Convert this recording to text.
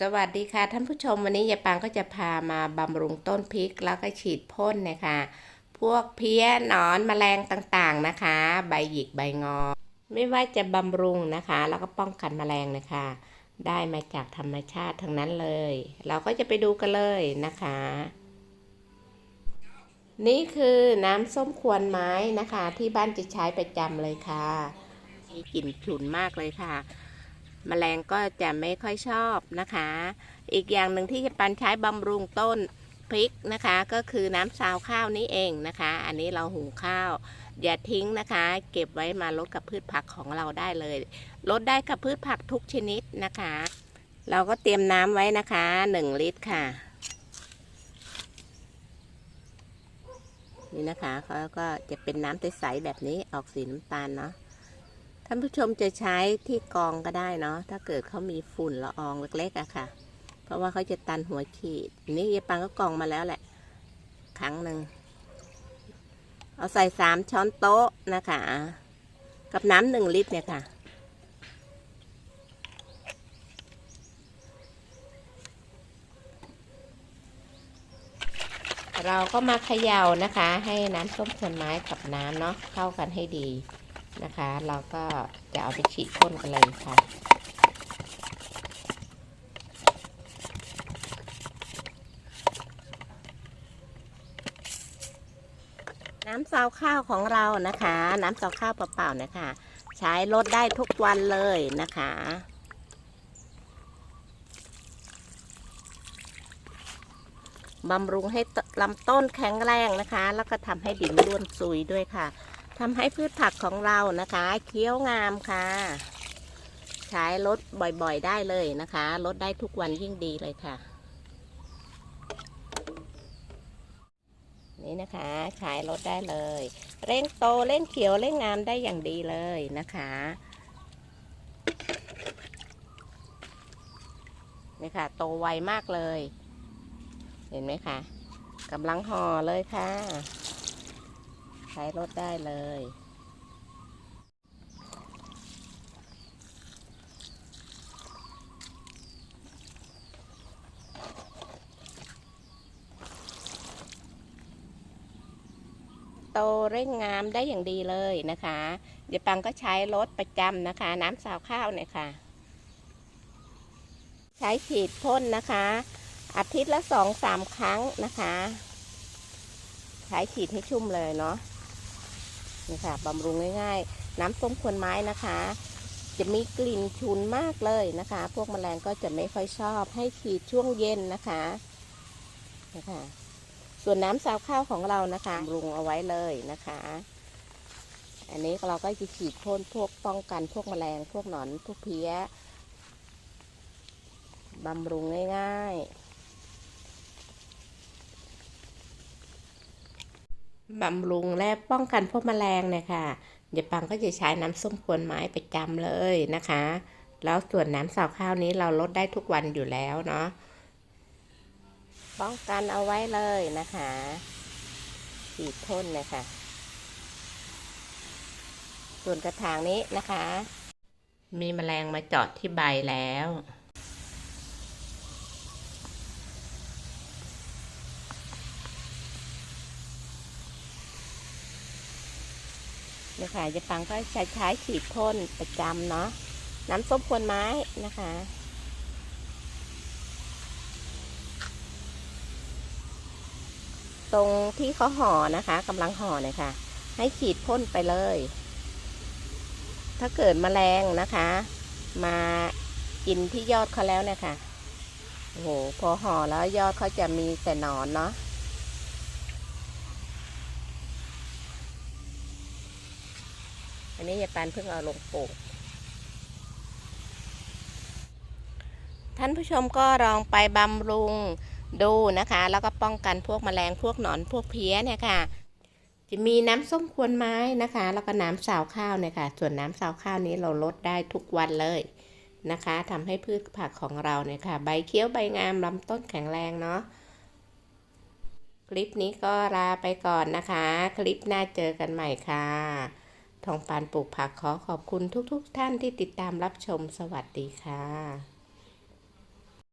สวัสดีค่ะท่านผู้ชมวันนี้ยายปางก็จะพามาบำรุงต้นพริกแล้วก็ฉีดพ่นนะคะ พวกเพี้ยหนอนแมลงต่างๆนะคะ ใบหยิกใบงอ ไม่ว่าจะบำรุงนะคะ แล้วก็ป้องกันแมลงนะคะ ได้มาจากธรรมชาติทั้งนั้นเลย เราก็จะไปดูกันเลยนะคะ นี่คือน้ำส้มควนไม้นะคะ ที่บ้านจะใช้ประจำเลยค่ะมีกลิ่นฉุนมากเลยค่ะ แมลงก็จะไม่ค่อยชอบนะคะ อีกอย่างหนึ่งที่จะปันใช้บำรุงต้นพริกนะคะ ก็คือน้ำซาวข้าวนี้เองนะคะ อันนี้เราหุงข้าว อย่าทิ้งนะคะ เก็บไว้มาลดกับพืชผักของเราได้เลยลดได้กับพืชผักทุกชนิดนะคะ เราก็เตรียมน้ำไว้นะคะ 1 ลิตรค่ะ นี่นะคะเขาก็จะเป็นน้ำใสๆแบบนี้ออกสีน้ำตาลเนาะ ท่านผู้ชมจะใช้ที่กองก็ได้เนาะถ้าเกิดเขามีฝุ่นละอองเล็กๆอะค่ะ เพราะว่าเขาจะตันหัวฉีด นี่ยายปังก็กองมาแล้วแหละครั้งหนึ่งเอาใส่สามช้อนโต๊ะนะคะ กับน้ำหนึ่งลิตรเนี่ยค่ะ เราก็มาเขย่านะคะ ให้น้ำส้มคนไม้กับน้ำเนาะเข้ากันให้ดี นะคะ เราก็จะเอาไปฉีดพ่นกันเลยค่ะ น้ำซาวข้าวของเรานะคะ น้ำซาวข้าวเปล่าๆนะคะ ใช้ลดได้ทุกวันเลยนะคะบำรุงให้ลำต้นแข็งแรงนะคะ แล้วก็ทำให้ดินร่วนซุยด้วยค่ะ ทำให้พืชผักของเรานะคะ เคี้ยวงามค่ะ ใช้ลดบ่อยๆได้เลยนะคะ ลดได้ทุกวันยิ่งดีเลยค่ะ นี่นะคะขายลดได้เลย เร่งโตเร่งเขียวเร่งงามได้อย่างดีเลยนะคะนี่ค่ะ โตไวมากเลย เห็นไหมคะกำลังห่อเลยค่ะ ใช้รถได้เลย โตเร่งงามได้อย่างดีเลยนะคะเดี๋ยวปังก็ใช้รถประจำนะคะ น้ำสาวข้าวเนี่ยค่ะ ใช้ฉีดพ่นนะคะ อาทิตย์ละสองสามครั้งนะคะ ใช้ฉีดให้ชุ่มเลยเนาะ นี่ค่ะบำรุงง่ายๆ น้ำส้มควนไม้นะคะ จะมีกลิ่นฉุนมากเลยนะคะ พวกแมลงก็จะไม่ค่อยชอบให้ฉีดช่วงเย็นนะคะนะคะส่วนน้ำซาวข้าวของเรานะคะบำรุงเอาไว้เลยนะคะ อันนี้เราก็จะฉีดพ่นพวกป้องกันพวกแมลงพวกหนอนพวกเพี้ยบำรุงง่าย ๆ บำรุงและป้องกันพวกแมลงเนี่ยค่ะเดี๋ยวปังก็จะใช้น้ำส้มควนไม้ประจำเลยนะคะ แล้วส่วนน้ำสาวข้าวนี้เราลดได้ทุกวันอยู่แล้วเนาะป้องกันเอาไว้เลยนะคะฉีดพ่นเลยค่ะส่วนกระถางนี้นะคะ มีแมลงมาเจาะที่ใบแล้ว นะคะจะปังก็ใช้ใช้ฉีดพ่นประจำเนาะน้ำส้มควนไม้นะคะตรงที่เขาห่อนะคะกำลังห่อเนี่ยค่ะ ให้ฉีดพ่นไปเลย ถ้าเกิดมแมลงนะคะ มากินที่ยอดเขาแล้วเนี่ยค่ะโอ้โหพอห่อแล้วยอดเขาจะมีแต่หนอนเนาะ อันนี้ยายปานเพิ่งเอาลงปลูก ท่านผู้ชมก็ลองไปบำรุงดูนะคะ แล้วก็ป้องกันพวกแมลงพวกหนอนพวกเพี้ยเนี่ยค่ะ จะมีน้ำส้มควนไม้นะคะ แล้วก็น้ำสาวข้าวเนี่ยค่ะ ส่วนน้ำสาวข้าวนี้เราลดได้ทุกวันเลยนะคะทำให้พืชผักของเราเนี่ยค่ะ ใบเขียวใบงามลำต้นแข็งแรงเนาะคลิปนี้ก็ลาไปก่อนนะคะ คลิปหน้าเจอกันใหม่ค่ะ ทองปานปลูกผักขอขอบคุณทุกๆทท่านที่ติดตามรับชมสวัสดีค่ะ